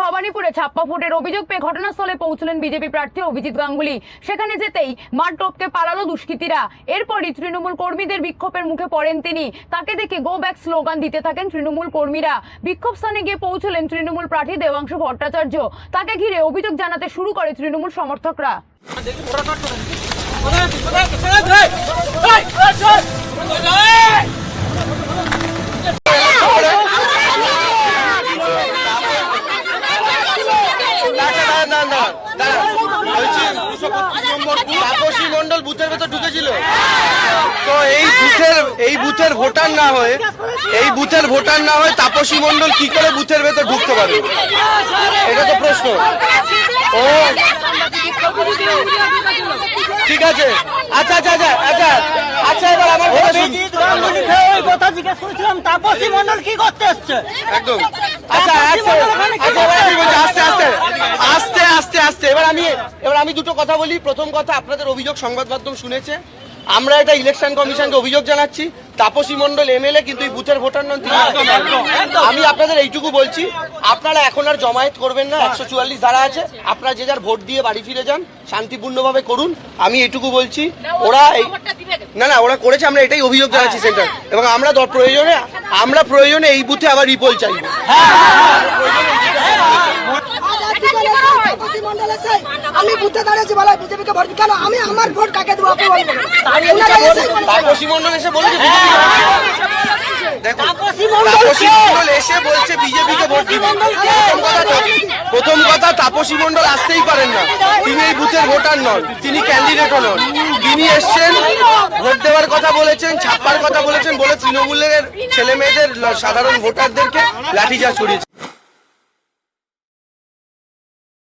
ভবানীপুরে ছাপ্পা ভোটের অভিযোগ পেয়ে ঘটনাস্থলে পৌঁছলেন বিজেপি প্রার্থী অভিজিৎ গাঙ্গুলি। সেখানে যেতেই মাঠ টপকে পালালো দুষ্কৃতীরা। এরপরই তৃণমূল কর্মীদের বিক্ষোভের মুখে পড়েন তিনি। তাকে দেখে গো ব্যাক স্লোগান দিতে থাকেন তৃণমূল কর্মীরা। বিক্ষোভ স্থানে গিয়ে পৌঁছলেন তৃণমূল প্রার্থী দেবাংশু ভট্টাচার্য। তাকে ঘিরে অভিযোগ জানাতে শুরু করে তৃণমূল সমর্থকরা। তাপসী মন্ডল বুথের ভেতর ঢুকেছিল। তো এই বুথের এই বুথের ভোটার না হয়ে এই বুথের ভোটার না হয়ে তাপসী মন্ডল কি করে বুথের ভেতর ঢুকতে পারে? এটা তো প্রশ্ন। ও। ঠিক আছে। আচ্ছা আচ্ছা আচ্ছা আচ্ছা। আচ্ছা এবার আমার কথা শুন। ওই কথা জিজ্ঞেস করেছিলাম তাপসী মন্ডল কি করতে এসছে? একদম। আচ্ছা আচ্ছা আচ্ছা আস্তে আস্তে আমি এবার আমি দুটো কথা বলি। প্রথম কথা আপনাদের অভিযোগ সংবাদ মাধ্যম শুনেছে। আমরা এটা ইলেকশন কমিশনকে অভিযোগ জানাচ্ছি। তাপসী মন্ডল এমএলএ কিন্তু এই বুথের ভোটার নন তিনি। আমি আপনাদের এইটুকু বলছি আপনারা এখন আর জমায়েত করবেন না একশো চুয়াল্লিশ ধারা আছে। আপনারা যে যার ভোট দিয়ে বাড়ি ফিরে যান শান্তিপূর্ণভাবে করুন। আমি এইটুকু বলছি ওরা এই না না ওরা করেছে আমরা এটাই অভিযোগ জানাচ্ছি সেন্টার। এবং আমরা দর- প্রয়োজনে আমরা প্রয়োজনে এই বুথে আবার রিপোল চাইব আমি দাঁড়িয়েছি বলে বিজেপিকে ভোট কেন? আমি আমার ভোট কাকে দেবো আপনি বলবেন। তাপসী মন্ডল এসে দিবে। প্রথম কথা প্রথম কথা তাপসী মন্ডল আসতেই পারেন না। তিনি এই বুথের ভোটার নন তিনি ক্যান্ডিডেটও নন। তিনি এসছেন ভোট দেওয়ার কথা বলেছেন ছাপ্পার কথা বলেছেন বলে তৃণমূলের ছেলে মেয়েদের সাধারণ ভোটারদেরকে লাঠিচার্জ করিয়েছেন।